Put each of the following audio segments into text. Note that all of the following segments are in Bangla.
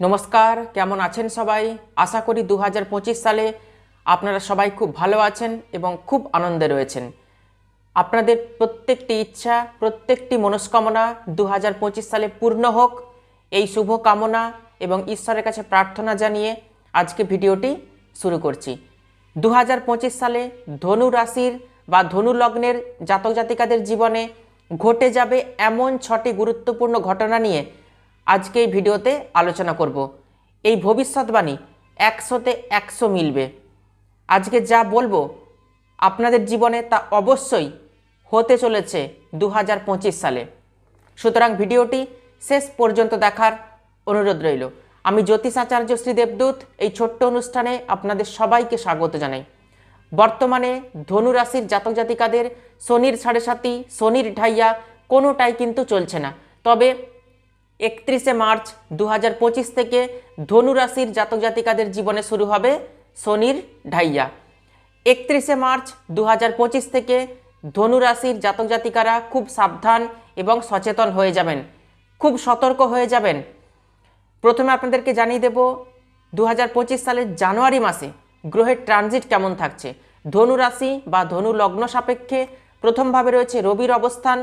নমস্কার, কেমন আছেন সবাই? আশা করি দু হাজার পঁচিশ সালে আপনারা সবাই খুব ভালো আছেন এবং খুব আনন্দে রয়েছেন। আপনাদের প্রত্যেকটি ইচ্ছা, প্রত্যেকটি মনস্কামনা দু হাজার পঁচিশ সালে পূর্ণ হোক। এই শুভ কামনা এবং ঈশ্বরের কাছে প্রার্থনা জানিয়ে আজকে ভিডিওটি শুরু করছি। দু হাজার পঁচিশ সালে ধনু রাশির বা ধনু লগ্নের জাতক জাতিকাদের জীবনে ঘটে যাবে এমন ছটি গুরুত্বপূর্ণ ঘটনা নিয়ে আজকে এই ভিডিওতে আলোচনা করব। এই ভবিষ্যৎবাণী একশোতে একশো মিলবে। আজকে যা বলব আপনাদের জীবনে তা অবশ্যই হতে চলেছে দু হাজার পঁচিশ সালে। সুতরাং ভিডিওটি শেষ পর্যন্ত দেখার অনুরোধ রইল। আমি জ্যোতিষাচার্য শ্রী দেবদূত, এই ছোট্ট অনুষ্ঠানে আপনাদের সবাইকে স্বাগত জানাই। বর্তমানে ধনু রাশির জাতক জাতিকাদের শনির সাড়ে সাতি, শনির ঢাইয়া কোনোটাই কিন্তু চলছে না। তবে একত্রিশে মার্চ দু হাজার পঁচিশ থেকে ধনু রাশির জাতক জাতিকাদের জীবনে শুরু হবে শনির ঢাইয়া। একত্রিশে মার্চ দু হাজার পঁচিশ থেকে ধনু রাশির জাতক জাতিকারা খুব সাবধান এবং সচেতন হয়ে যাবেন, খুব সতর্ক হয়ে যাবেন। প্রথমে আপনাদেরকে জানিয়ে দেব দু হাজার পঁচিশ সালের জানুয়ারি মাসে গ্রহের ট্রানজিট কেমন থাকছে? ধনু রাশি বা ধনু লগ্ন সাপেক্ষে প্রথমভাবে রয়েছে রবির অবস্থান,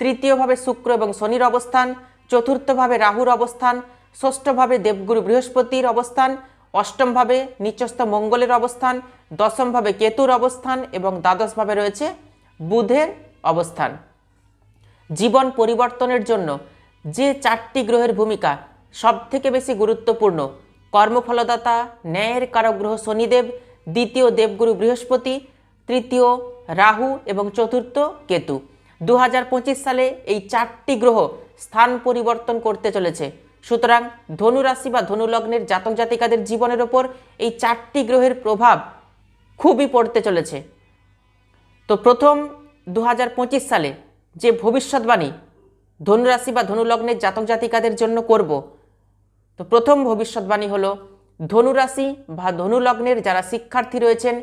তৃতীয়ভাবে শুক্র এবং শনির অবস্থান চতুর্থভাবে রাহুর অবস্থান, ষষ্ঠভাবে দেবগুরু বৃহস্পতির অবস্থান, অষ্টমভাবে নিচস্থ মঙ্গলের অবস্থান, দশমভাবে কেতুর অবস্থান এবং দ্বাদশভাবে রয়েছে বুধের অবস্থান। জীবন পরিবর্তনের জন্য যে চারটি গ্রহের ভূমিকা সবথেকে বেশি গুরুত্বপূর্ণ, কর্মফলদাতা, ন্যায়ের কারক গ্রহ শনিদেব, দ্বিতীয় দেবগুরু বৃহস্পতি, তৃতীয় রাহু এবং চতুর্থ কেতু। দু হাজার পঁচিশ সালে এই চারটি গ্রহ স্থান পরিবর্তন করতে চলেছে। সুতরাং ধনুরাশি বা ধনুলগ্নের জাতক জাতিকাদের জীবনের ওপর এই চারটি গ্রহের প্রভাব খুবই পড়তে চলেছে। তো প্রথম দু হাজার পঁচিশ সালে যে ভবিষ্যৎবাণী ধনুরাশি বা ধনুলগ্নের জাতক জাতিকাদের জন্য করব, তো প্রথম ভবিষ্যৎবাণী হলো ধনুরাশি বা ধনুলগ্নের যারা শিক্ষার্থী রয়েছেন,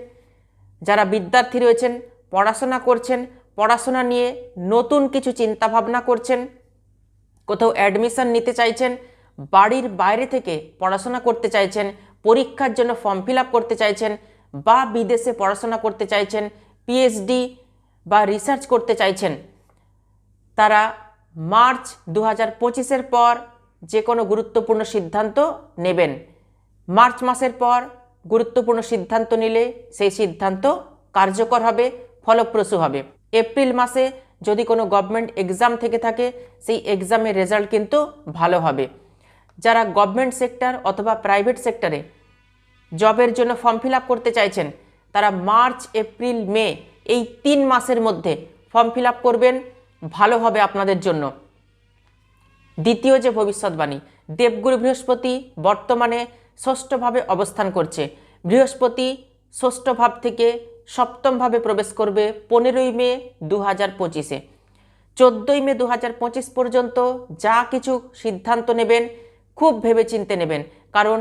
যারা বিদ্যার্থী রয়েছেন, পড়াশোনা করছেন, পড়াশোনা নিয়ে নতুন কিছু চিন্তাভাবনা করছেন কোথাও অ্যাডমিশন নিতে চাইছেন, বাড়ির বাইরে থেকে পড়াশোনা করতে চাইছেন, পরীক্ষার জন্য ফর্ম ফিল করতে চাইছেন বা বিদেশে পড়াশোনা করতে চাইছেন পিএইচডি বা রিসার্চ করতে চাইছেন, তারা মার্চ দু হাজার পর যে কোনো গুরুত্বপূর্ণ সিদ্ধান্ত নেবেন। মার্চ মাসের পর গুরুত্বপূর্ণ সিদ্ধান্ত নিলে সেই সিদ্ধান্ত কার্যকর হবে, ফলপ্রসূ হবে। এপ্রিল মাসে যদি কোনো গভর্নমেন্ট এক্সাম থেকে থাকে, সেই এক্সামের রেজাল্ট কিন্তু ভালো হবে। যারা গভর্নমেন্ট সেক্টর অথবা প্রাইভেট সেক্টরে জবের জন্য ফর্ম ফিল করতে চাইছেন, তারা মার্চ এপ্রিল মে এই তিন মাসের মধ্যে ফর্ম ফিল করবেন, ভালো হবে আপনাদের জন্য। দ্বিতীয় যে ভবিষ্যৎবাণী, দেবগুরু বৃহস্পতি বর্তমানে ষষ্ঠভাবে অবস্থান করছে। বৃহস্পতি ষষ্ঠ ভাব থেকে সপ্তমভাবে প্রবেশ করবে পনেরোই মে দু হাজার পঁচিশে। চোদ্দোই মে দু হাজার পঁচিশ পর্যন্ত যা কিছু সিদ্ধান্ত নেবেন, খুব ভেবেচিন্তে নেবেন। কারণ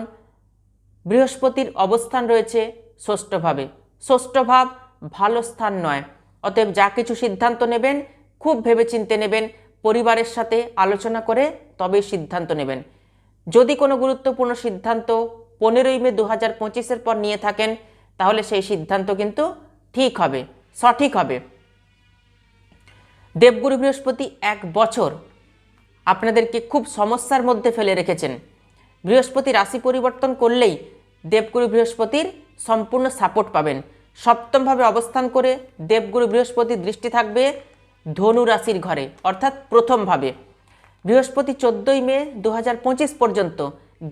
বৃহস্পতির অবস্থান রয়েছে ষষ্ঠভাবে। ষষ্ঠভাব ভালো স্থান নয়। অতএব যা কিছু সিদ্ধান্ত নেবেন, খুব ভেবেচিন্তে নেবেন, পরিবারের সাথে আলোচনা করে তবেই সিদ্ধান্ত নেবেন। যদি কোনো গুরুত্বপূর্ণ সিদ্ধান্ত পনেরোই মে দু হাজার পঁচিশের পর নিয়ে থাকেন তাহলে সেই সিদ্ধান্ত কিন্তু ঠিক হবে, সঠিক হবে। দেবগুরু বৃহস্পতি এক বছর আপনাদেরকে খুব সমস্যার মধ্যে ফেলে রেখেছেন। বৃহস্পতি রাশি পরিবর্তন করলেই দেবগুরু বৃহস্পতির সম্পূর্ণ সাপোর্ট পাবেন। সপ্তমভাবে অবস্থান করে দেবগুরু বৃহস্পতির দৃষ্টি থাকবে ধনু রাশির ঘরে, অর্থাৎ প্রথমভাবে। বৃহস্পতি চোদ্দোই মে দু হাজার পঁচিশ পর্যন্ত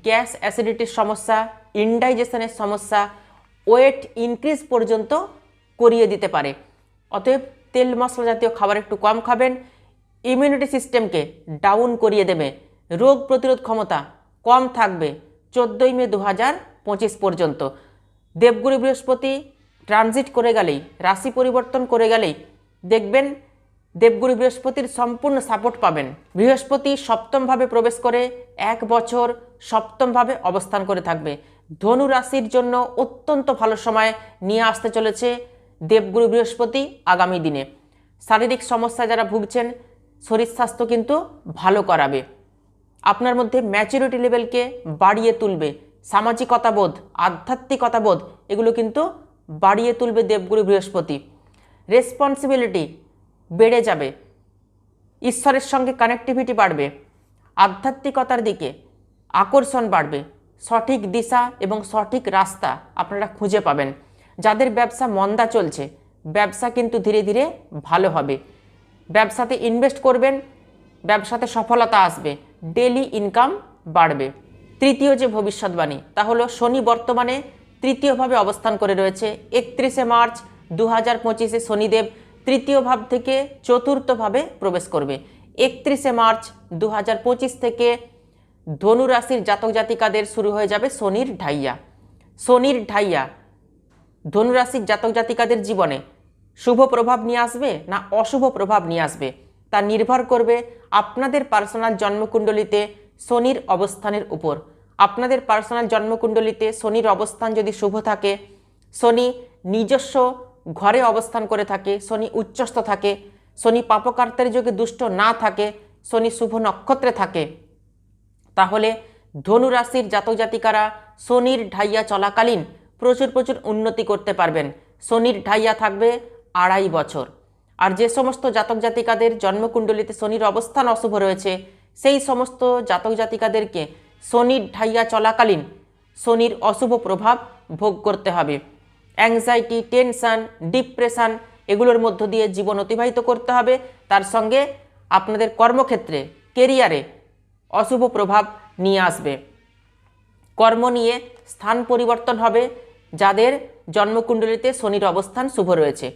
গ্যাস অ্যাসিডিটির সমস্যা, ইনডাইজেশনের সমস্যা ওয়েট ইনক্রিজ পর্যন্ত করিয়ে দিতে পারে। অতএব তেল মশলা জাতীয় খাবার একটু কম খাবেন ইমিউনিটি সিস্টেমকে ডাউন করিয়ে দেবে, রোগ প্রতিরোধ ক্ষমতা কম থাকবে চোদ্দোই মে দু পর্যন্ত। দেবগুরু বৃহস্পতি ট্রানজিট করে গেলেই, রাশি পরিবর্তন করে গেলেই দেখবেন দেবগুরু বৃহস্পতির সম্পূর্ণ সাপোর্ট পাবেন। বৃহস্পতি সপ্তমভাবে প্রবেশ করে, এক বছর সপ্তমভাবে অবস্থান করে থাকবে। ধনু রাশির জন্য অত্যন্ত ভালো সময় নিয়ে আসতে চলেছে দেবগুরু বৃহস্পতি আগামী দিনে। শারীরিক সমস্যা যারা ভুগছেন, শরীর স্বাস্থ্য কিন্তু ভালো করাবে। আপনার মধ্যে ম্যাচুরিটি লেভেলকে বাড়িয়ে তুলবে। সামাজিকতাবোধ, আধ্যাত্মিকতাবোধ, এগুলো কিন্তু বাড়িয়ে তুলবে দেবগুরু বৃহস্পতি। রেসপন্সিবিলিটি বেড়ে যাবে। ঈশ্বরের সঙ্গে কানেক্টিভিটি বাড়বে। আধ্যাত্মিকতার দিকে আকর্ষণ বাড়বে। সঠিক দিশা এবং সঠিক রাস্তা আপনারা খুঁজে পাবেন। যাদের ব্যবসা মন্দা চলছে, ব্যবসা কিন্তু ধীরে ধীরে ভালো হবে। ব্যবসাতে ইনভেস্ট করবেন, ব্যবসাতে সফলতা আসবে ডেলি ইনকাম বাড়বে। তৃতীয় যে ভবিষ্যৎবাণী, তা হলো শনি বর্তমানে তৃতীয়ভাবে অবস্থান করে রয়েছে। একত্রিশে মার্চ দু হাজার পঁচিশে শনিদেব তৃতীয় ভাব থেকে চতুর্থভাবে প্রবেশ করবে। একত্রিশে মার্চ দু হাজার পঁচিশ থেকে ধনু রাশির জাতক জাতিকাদের শুরু হয়ে যাবে শনির ঢাইয়া। শনির ঢাইয়া, ধনুরাশির জাতক জাতিকাদের জীবনে শুভ প্রভাব নিয়ে আসবে না অশুভ প্রভাব নিয়ে আসবে? তা নির্ভর করবে আপনাদের পার্সোনাল জন্মকুণ্ডলিতে শনির অবস্থানের উপর। আপনাদের পার্সোনাল জন্মকুণ্ডলিতে শনির অবস্থান যদি শুভ থাকে, শনি নিজস্ব ঘরে অবস্থান করে থাকে, শনি উচ্চস্থ থাকে, শনি পাপকার্তের যোগে দুষ্ট না থাকে, শনি শুভ নক্ষত্রে থাকে তাহলে ধনু রাশির জাতক জাতিকারা শনির ঢাইয়া চলাকালীন প্রচুর প্রচুর উন্নতি করতে পারবেন। শনির ঢাইয়া থাকবে আড়াই বছর। আর যে সমস্ত জাতক জাতিকাদের জন্মকুণ্ডলিতে শনির অবস্থান অশুভ রয়েছে, সেই সমস্ত জাতক জাতিকাদেরকে শনির ঢাইয়া চলাকালীন শনির অশুভ প্রভাব ভোগ করতে হবে। অ্যাংজাইটি টেনশন ডিপ্রেশন এগুলোর মধ্য দিয়ে জীবন অতিবাহিত করতে হবে। তার সঙ্গে আপনাদের কর্মক্ষেত্রে কেরিয়ারে অশুভ প্রভাব নিয়ে আসবে। কর্ম নিয়ে স্থান পরিবর্তন হবে, যাদের জন্মকুণ্ডলিতে শনির অবস্থান শুভ রয়েছে।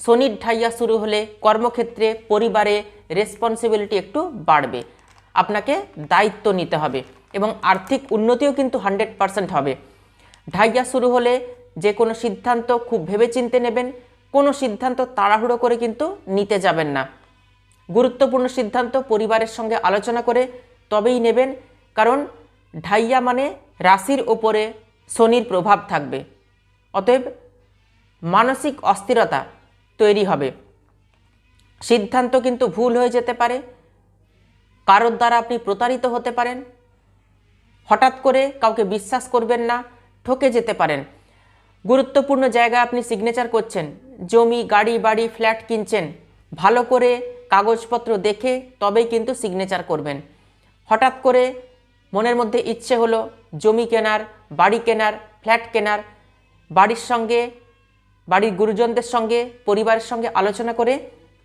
শনির ঢাইয়া শুরু হলে কর্মক্ষেত্রে পরিবারে রেসপন্সিবিলিটি একটু বাড়বে। আপনাকে দায়িত্ব নিতে হবে এবং আর্থিক উন্নতিও কিন্তু হান্ড্রেড পারসেন্ট হবে। ঢাইয়া শুরু হলে যে কোনো সিদ্ধান্ত খুব ভেবেচিন্তে নেবেন, কোনো সিদ্ধান্ত তাড়াহুড়ো করে কিন্তু নিতে যাবেন না। গুরুত্বপূর্ণ সিদ্ধান্ত পরিবারের সঙ্গে আলোচনা করে তবেই নেবেন, কারণ ঢাইয়া মানে রাশির ওপরে শনির প্রভাব থাকবে। অতএব মানসিক অস্থিরতা তৈরি হবে। সিদ্ধান্ত কিন্তু ভুল হয়ে যেতে পারে। কারোর দ্বারা আপনি প্রতারিত হতে পারেন। হঠাৎ করে কাউকে বিশ্বাস করবেন না, ঠকে যেতে পারেন। গুরুত্বপূর্ণ জায়গায় আপনি সিগনেচার করছেন। জমি, গাড়ি, বাড়ি ফ্ল্যাট কিনছেন। ভালো করে কাগজপত্র দেখে তবেই কিন্তু সিগনেচার করবেন। হঠাৎ করে মনের মধ্যে ইচ্ছে হলো জমি কেনার, বাড়ি কেনার, ফ্ল্যাট কেনার, বাড়ির সঙ্গে, বাড়ির গুরুজনদের সঙ্গে, পরিবারের সঙ্গে আলোচনা করে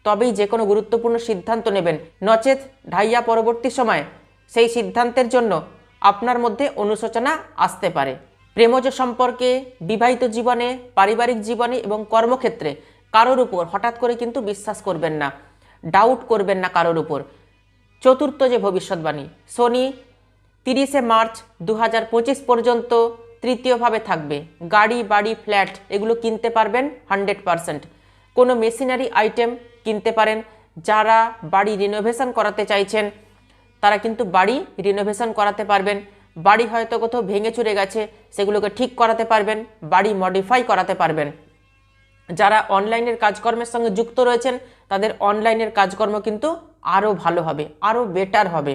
তবেই যে কোনো গুরুত্বপূর্ণ সিদ্ধান্ত নেবেন। নচেত ঢাইয়া পরবর্তী সময় সেই সিদ্ধান্তের জন্য আপনার মধ্যে অনুশোচনা আসতে পারে। প্রেমজ সম্পর্কে, বিবাহিত জীবনে, পারিবারিক জীবনে এবং কর্মক্ষেত্রে কারোর উপর হঠাৎ করে কিন্তু বিশ্বাস করবেন না ডাউট করবেন না কারোর উপর। চতুর্থ যে ভবিষ্যৎবাণী শনি তিরিশে মার্চ দু হাজার পঁচিশ পর্যন্ত তৃতীয়ভাবে থাকবে। গাড়ি, বাড়ি, ফ্ল্যাট, এগুলো কিনতে পারবেন হান্ড্রেড পারসেন্ট। কোনো মেশিনারি আইটেম কিনতে পারেন। যারা বাড়ি রিনোভেশন করাতে চাইছেন, তারা কিন্তু বাড়ি রিনোভেশন করাতে পারবেন। বাড়ি হয়তো কোথাও ভেঙে চুরে গেছে, সেগুলোকে ঠিক করাতে পারবেন। বাড়ি মডিফাই করাতে পারবেন। যারা অনলাইনের কাজকর্মের সঙ্গে যুক্ত রয়েছেন, তাদের অনলাইনের কাজকর্ম কিন্তু আরও ভালো হবে আরও বেটার হবে।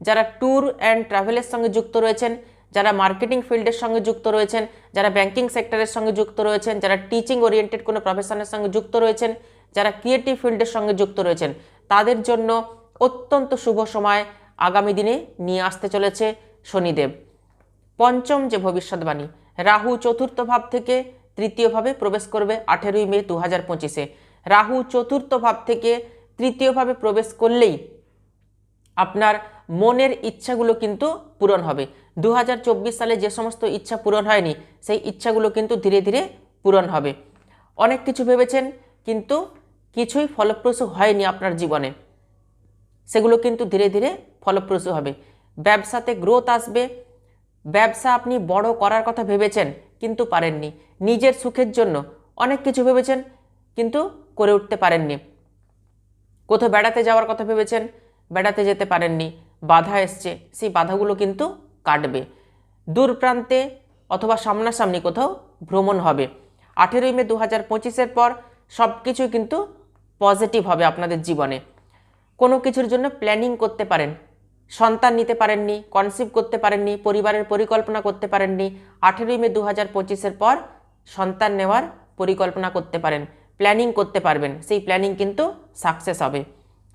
যারা ট্যুর অ্যান্ড ট্রাভেলের সঙ্গে যুক্ত রয়েছেন, যারা মার্কেটিং ফিল্ডের সঙ্গে যুক্ত রয়েছেন, যারা ব্যাংকিং সেক্টরের সঙ্গে যুক্ত রয়েছেন, যারা টিচিং ওরিয়েন্টেড কোনো প্রফেশনের সঙ্গে যুক্ত রয়েছেন, যারা ক্রিয়েটিভ ফিল্ডের সঙ্গে যুক্ত রয়েছেন, তাদের জন্য অত্যন্ত শুভ সময় আগামী দিনে নিয়ে আসতে চলেছে শনিদেব। পঞ্চম যে ভবিষ্যৎবাণী, রাহু চতুর্থ ভাব থেকে তৃতীয়ভাবে প্রবেশ করবে আঠেরোই মে দু হাজার পঁচিশে। রাহু চতুর্থ ভাব থেকে তৃতীয়ভাবে প্রবেশ করলেই আপনার মনের ইচ্ছাগুলো কিন্তু পূরণ হবে। দু হাজার চব্বিশ সালে যে সমস্ত ইচ্ছা পূরণ হয়নি, সেই ইচ্ছাগুলো কিন্তু ধীরে ধীরে পূরণ হবে। অনেক কিছু ভেবেছেন, কিন্তু কিছুই ফলপ্রসূ হয়নি আপনার জীবনে। সেগুলো কিন্তু ধীরে ধীরে ফলপ্রসূ হবে। ব্যবসাতে গ্রোথ আসবে। ব্যবসা আপনি বড় করার কথা ভেবেছেন, কিন্তু পারেননি। নিজের সুখের জন্য অনেক কিছু ভেবেছেন, কিন্তু করে উঠতে পারেননি। কোথাও বেড়াতে যাওয়ার কথা ভেবেছেন, বেড়াতে যেতে পারেননি। বাধা এসছে, সেই বাধাগুলো কিন্তু কাটবে। দূর প্রান্তে অথবা সামনাসামনি কোথাও ভ্রমণ হবে। আঠেরোই মে দু হাজার পঁচিশের পর সব কিছুই কিন্তু পজিটিভ হবে আপনাদের জীবনে। কোনো কিছুর জন্য প্ল্যানিং করতে পারেন, সন্তান নিতে পারেননি কনসিভ করতে পারেননি, পরিবারের পরিকল্পনা করতে পারেননি। আঠেরোই মে দু হাজার পঁচিশের পর সন্তান নেওয়ার পরিকল্পনা করতে পারেন প্ল্যানিং করতে পারবেন। সেই প্ল্যানিং কিন্তু সাকসেস হবে।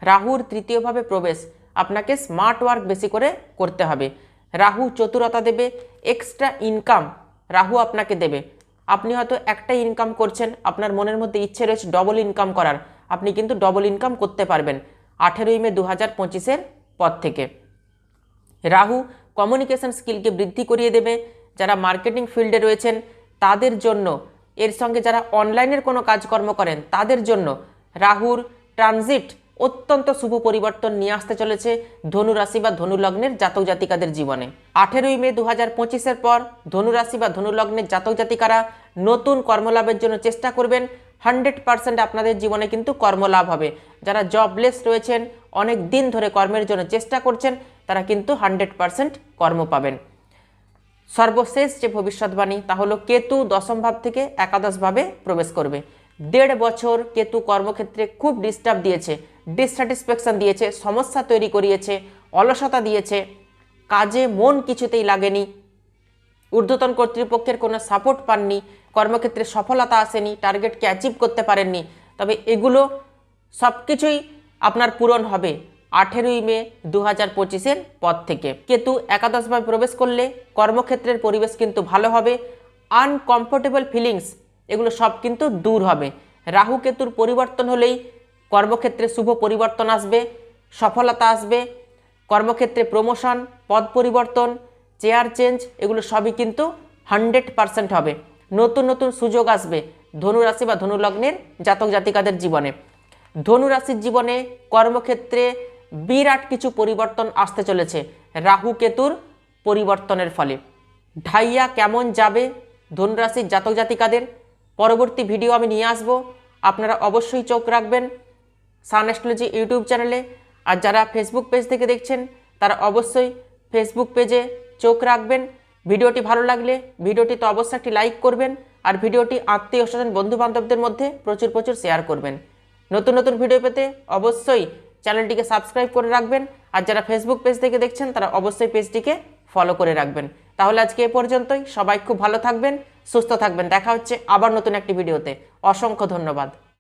রাহুর তৃতীয়ভাবে প্রবেশ আপনাকে স্মার্ট ওয়ার্ক বেশি করে করতে হবে। রাহু চতুরতা দেবে এক্সট্রা ইনকাম রাহু আপনাকে দেবে। আপনি হয়তো একটা ইনকাম করছেন, আপনার মনের মধ্যে ইচ্ছে রয়েছে ডবল ইনকাম করার। আপনি কিন্তু ডবল ইনকাম করতে পারবেন আঠেরোই মে দু হাজার পঁচিশের পর থেকে। রাহু কমিউনিকেশন স্কিলকে বৃদ্ধি করিয়ে দেবে। যারা মার্কেটিং ফিল্ডে রয়েছেন তাদের জন্য, এর সঙ্গে যারা অনলাইনের কোনো কাজকর্ম করেন, তাদের জন্য রাহুর ট্রানজিট অত্যন্ত শুভ পরিবর্তন নিয়ে আসতে চলেছে ধনু রাশি বা ধনুলগ্নের জাতক জাতিকাদের জীবনে। আঠেরোই মে দু হাজার পঁচিশের পর ধনু রাশি বা ধনুলগ্নের জাতক জাতিকারা নতুন কর্মলাভের জন্য চেষ্টা করবেন। হান্ড্রেড পার্সেন্ট আপনাদের জীবনে কিন্তু কর্মলাভ হবে। যারা জবলেস রয়েছেন, অনেক দিন ধরে কর্মের জন্য চেষ্টা করছেন, তারা কিন্তু হান্ড্রেড পার্সেন্ট কর্ম পাবেন। সর্বশেষ যে ভবিষ্যৎবাণী, তা হলো কেতু দশম ভাব থেকে একাদশ ভাবে প্রবেশ করবে। দেড় বছর কেতু কর্মক্ষেত্রে খুব ডিস্টার্ব দিয়েছে ডিসস্যাটিসফ্যাকশন দিয়েছে, সমস্যা তৈরি করিয়েছে, অলসতা দিয়েছে। কাজে মন কিছুতেই লাগেনি। ঊর্ধ্বতন কর্তৃপক্ষের কোনো সাপোর্ট পাননি, কর্মক্ষেত্রে সফলতা আসেনি টার্গেটকে অ্যাচিভ করতে পারেননি। তবে এগুলো সব কিছুই আপনার পূরণ হবে। আঠেরোই মে দু হাজার পঁচিশের পর থেকে। কেতু একাদশভাবে প্রবেশ করলে কর্মক্ষেত্রের পরিবেশ কিন্তু ভালো হবে আনকমফোর্টেবল ফিলিংস এগুলো সব কিন্তু দূর হবে। রাহু কেতুর পরিবর্তন হলেই কর্মক্ষেত্রে শুভ পরিবর্তন আসবে, সফলতা আসবে, কর্মক্ষেত্রে প্রমোশন পদ পরিবর্তন চেয়ার চেঞ্জ এগুলো সবই কিন্তু হান্ড্রেড পারসেন্ট হবে। নতুন নতুন সুযোগ আসবে ধনুরাশি বা ধনুলগ্নের জাতক জাতিকাদের জীবনে। ধনুরাশির জীবনে কর্মক্ষেত্রে বিরাট কিছু পরিবর্তন আসতে চলেছে। রাহু কেতুর পরিবর্তনের ফলে। ঢাইয়া কেমন যাবে ধনুরাশির জাতক জাতিকাদের? পরবর্তী ভিডিও আমি নিয়ে আসব। আপনারা অবশ্যই চোখ রাখবেন সান অ্যাস্ট্রোলজি ইউটিউব চ্যানেলে। আর যারা ফেসবুক পেজ থেকে দেখছেন, তারা অবশ্যই ফেসবুক পেজে চোখ রাখবেন। ভিডিওটি ভালো লাগলে ভিডিওটি তো অবশ্যই একটি লাইক করবেন আর ভিডিওটি আত্মীয় স্বজন বন্ধু বান্ধবদের মধ্যে প্রচুর প্রচুর শেয়ার করবেন। নতুন নতুন ভিডিও পেতে অবশ্যই চ্যানেলটিকে সাবস্ক্রাইব করে রাখবেন। আর যারা ফেসবুক পেজ থেকে দেখছেন, তারা অবশ্যই পেজটিকে ফলো করে রাখবেন। তাহলে আজকে এ পর্যন্তই। সবাই খুব ভালো থাকবেন, সুস্থ থাকবেন। দেখা হচ্ছে আবার নতুন একটি ভিডিওতে অসংখ্য ধন্যবাদ।